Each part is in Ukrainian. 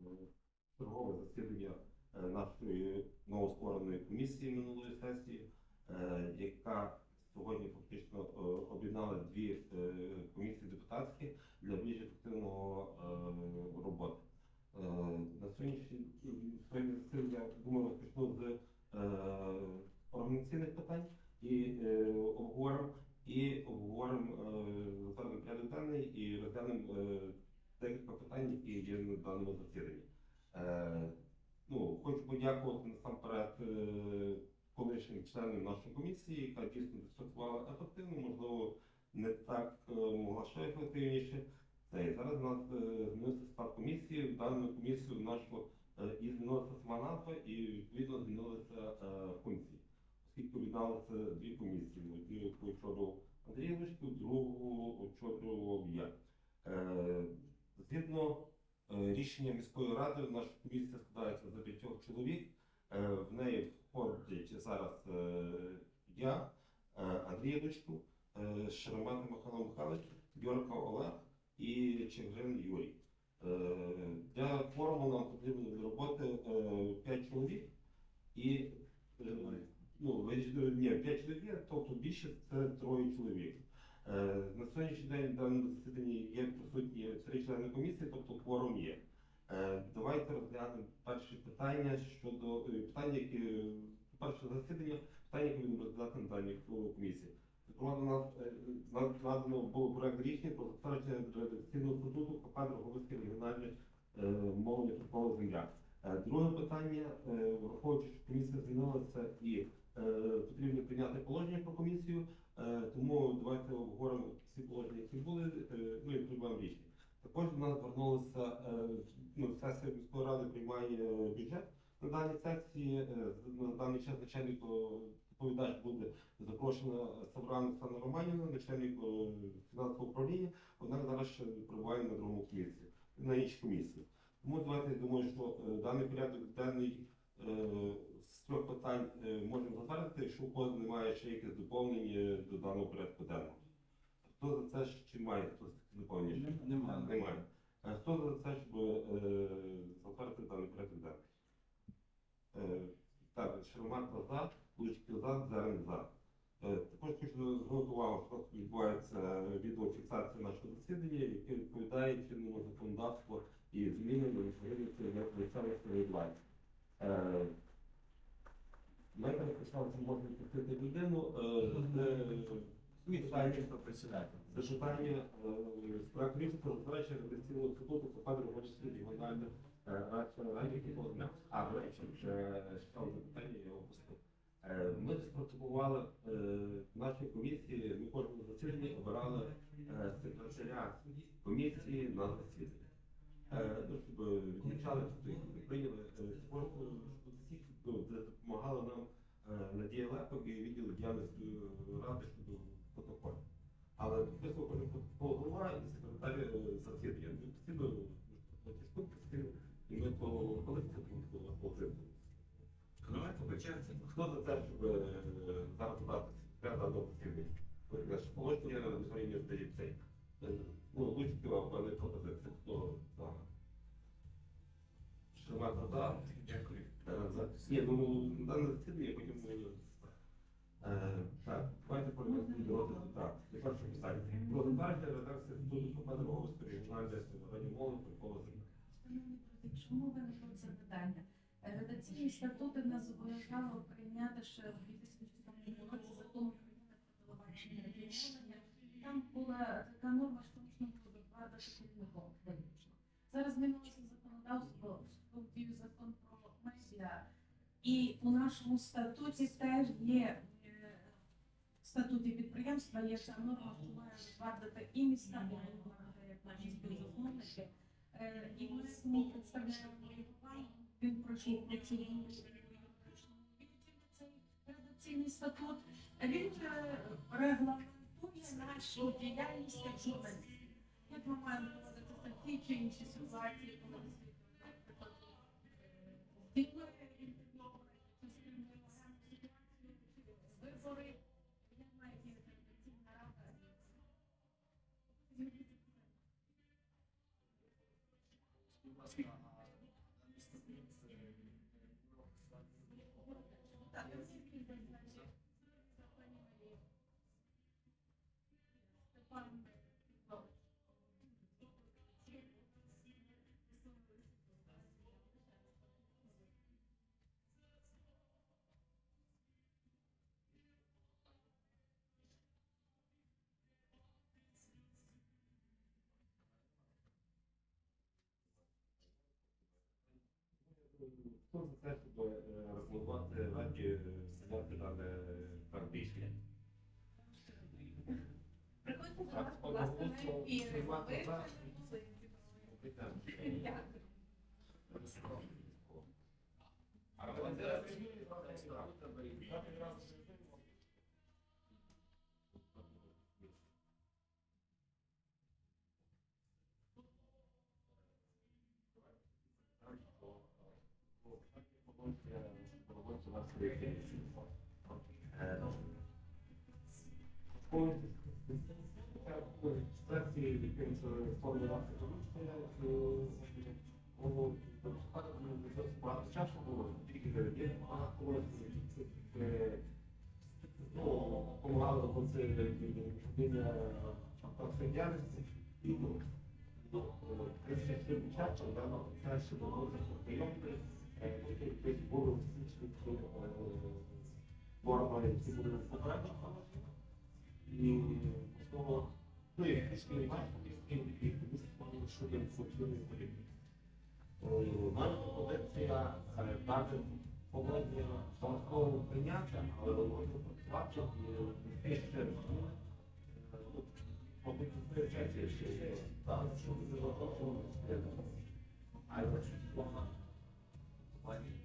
е, чергове засідання е, нашої новоствореної комісії минулої сесії, е, яка сьогодні фактично об'єднала дві комісії депутатські для більш ефективного е, роботи. Е, На сьогоднішній своє засідання, думаю, розпочну з е, організаційних питань і е, обговоримо і обговоримо е, затвердимо порядок денний і розглянемо е, декілька питань, які є на даному засіданні. Е, ну, хочу подякувати насамперед е, членам нашої комісії, яка дійсно працювала ефективно, можливо, не так е, могла ще ефективніше. Це і зараз у нас е, змінився склад комісії. В дану комісію нашу е, і змінилася сама назва, і відповідно змінилися функції оскільки об'єдналися дві комісії. Одну, очолював Андрій Лишко, другу очолював я. Згідно рішення міської ради, наша комісія складається з п'ятьох чоловік. Е, В неї входять зараз е, я, е, Андрій Лишко, е, Михайло Михайлович, Йорка Олег і Чергин Юрій. Для форуму нам потрібно для роботи 5 чоловік і ну, ні, 5 чоловік, тобто більше це троє чоловік. На сьогоднішній день в даному засіданні є присутні три члени комісії, тобто кворум є. Е, давайте розглянемо перші питання щодо е, питання, які перше засідання, питання, які будемо розглядати на даній комісії. Зокрема, до нас е, надано було проект рішення про затвердження редакційного статуту КП Дроговицької регіональної е, мовної земля. Е, Друге питання, е, враховуючи, що комісія змінилася і е, потрібно прийняти положення про комісію, е, тому давайте обговоримо всі положення, які були, е, ну і приймемо рішення. Також до нас звернулися, е, ну, сесія міської ради приймає е, бюджет на даній сесії. Е, На даний час начальник доповідач буде запрошена Саврана Оксана Романівна, начальник фінансового управління, однак зараз ще перебуває на другому комісії, на іншій комісії. Тому давайте я думаю, що даний порядок денний з трьох питань можемо затвердити, якщо у когось немає ще якихось доповнень е, до даного порядку денного. Хто за це чи має хтось доповнення? Немає. Немає. Е, Хто за це, щоб е, затвердити даний порядок денний? Е, Так, Шермат за, Лучки за, Зерен за. Е, Також хочу звернути увагу, що відбувається відеофіксація нашого засідання, яке відповідає чинному законодавству і зміни до відповідності до місцевого самоврядування. Ми переписалися, можна відпустити людину е, з питання председатель. Зачитання з проекту рішення про затвердження редакційного статуту Копади Романської регіональної Е, Ми спротокували е, в нашій комісії, ми кожному засіданні обирали е, секретаря комісії на засідання. Е, ну, відмічали, прийняли е, ну, допомагали нам е, Надія Лепок і відділ діяльності ради щодо протоколів. Але підписував кожен протокол голова і секретар е, засідання. Постійно тяжко постійно, і ми то коли це було положити. Давайте по. Хто за те, щоб е, зараз додати секретаря даного засідання? Положення на здається цей. е, Ну, Луцьків, а не пропозиція. Хто за? Шермата за. Дякую. Е, Ні, ну дане засідання потім ми Е, Так, давайте подивимося до розгляду. Так, першого питання. Про затвердження редакції статуту Копати Роговської регіональної радіомови Прикола Земля. Шановні друзі, чому виникло це питання? Редакційні статути нас зобов'язало прийняти ще в 2007 році закон про телебачення і радіомовлення. Там була така норма, що можна було докладати керівником виключно. Зараз змінилося законодавство, вступив дію закон про медіа, і у нашому статуті теж є е, в статуті підприємства є ця норма, що має затвердити і міста, і як наші співзасновники. Е, І ми тому представляємо. Він пройшов цей редакційний статут. Він е, регламентує нашу діяльність як журналістів. Як ми маємо проводити чи інші ситуації, коли розслідуємо, Хто за те, щоб е, раді сідати взяти дане практичне? Приходьте до нас, будь ласка, на ефіри. Ви. Дякую. Помагало це діяльності і ну. І основно, ну, і і комісії, що і є. Так, щоб не. А я Але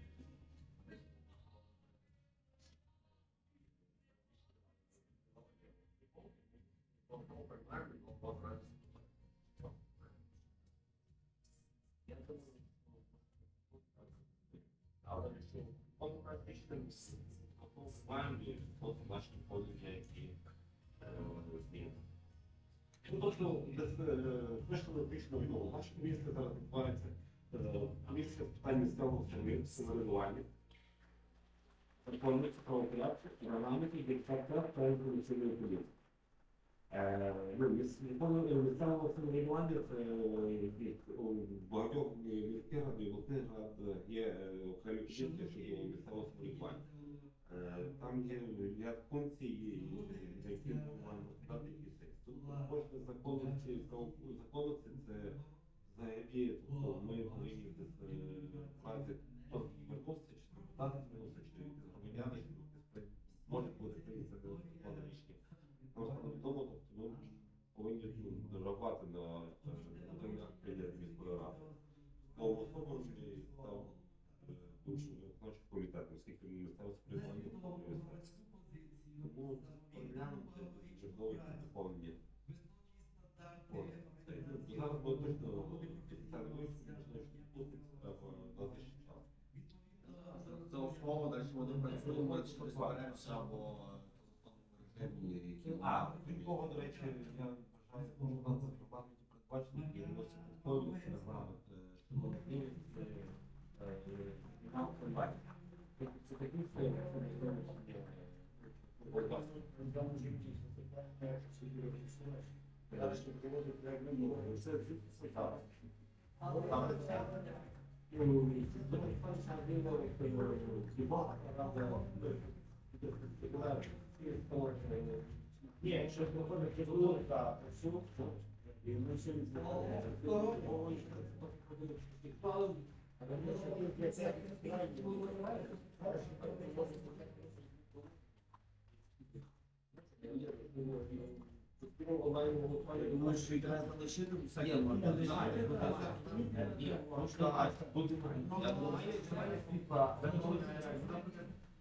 маємо от наші положення, які зміни. Ну, тобто, точно практично відомо. Наша комісія зараз відбувається е, комісія з питань місцевого самоврядування. Виконується правопорядку, парламенті, диктатор та інформаційної політики. Е, ну, місцевого самоврядування це е, у багатьох міських рад і обласних рад є е, окремі комісії щодо місцевого самоврядування. Е, Там є ряд функцій, за які ми маємо дати якісь. Тут можна закон чи закону це взагалі, тобто ми повинні десь е, в разі хто звернувся, чи депутати звернувся, чи якісь громадяни, чи якісь може бути прийнято законне рішення. Просто відомо, тобто ми повинні ну, реагувати на один акт прийняти міської ради. Нову особу і став е, бувшим виконавчим комітетом, оскільки ми місцеве сприймання виконує сесію. Тому переглянути чергові це, ну, Зараз ми точно спеціально вийшли, що час. За основу далі ми працювати, чи розберемося або в режимі, які А, крім того, до речі, я вважаю, що у нас в регламенті передбачено, і вносять підходи в регламент, е, що можливість фінал форматі. Тобто це такі все, це можливо, що є. Будь ласка. Зараз ще проводити проект не було. Це це зараз. Ну, ми ми це Думаю, що і треба залишити все. Ні, ну, нормально. не знаю, Ні, ну, так. Ні, Ні, просто ну, а, так. буде- я думаю,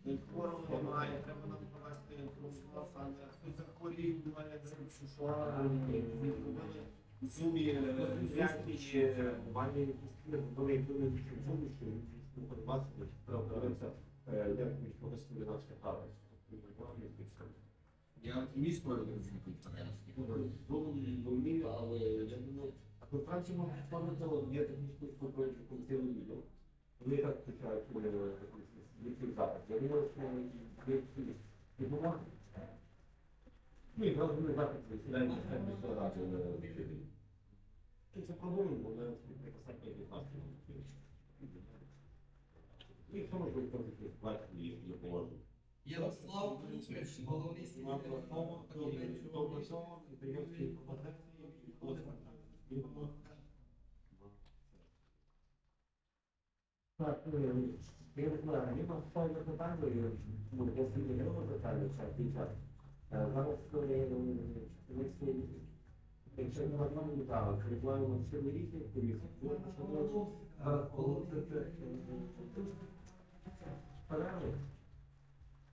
Ні, хворого немає, треба нам провести інформацію, саме хтось захворів, має що в зумі реакції. Має якісь нові нові що інформація правда, як між professionally наші права. Я оптиміст по Ну, але я думаю, по Франції можна вспомнити, є технічний спілкуючий колективний. Вони так включають який запит. Я думаю, що є допомога. Ну, і зразу не запит, сідаємо на міської ради на це продумано, бо навіть приписати не власне. І це можливо позиції власні їх допоможуть. Ярослав Кузьмич, головний секретар Так, я не знаю, питання, ну, я собі не робив питання, час і час. Зараз, ми всі, якщо не нормально, так, рекламуємо всі різні, то зараз оголосити порядок. Урок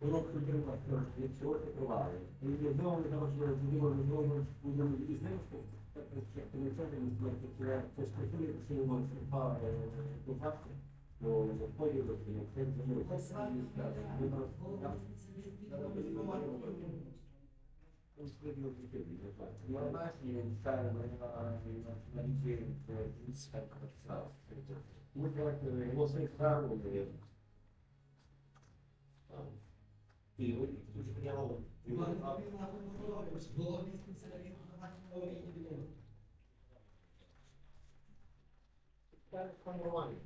підтримка від цього триває. І я знову не можу розуміти, знову будемо із ним, так, як не це, не смерті, це це стосує, що ми можемо до завтра. Ну, заході до цього, це вже І ви дуже прямо головний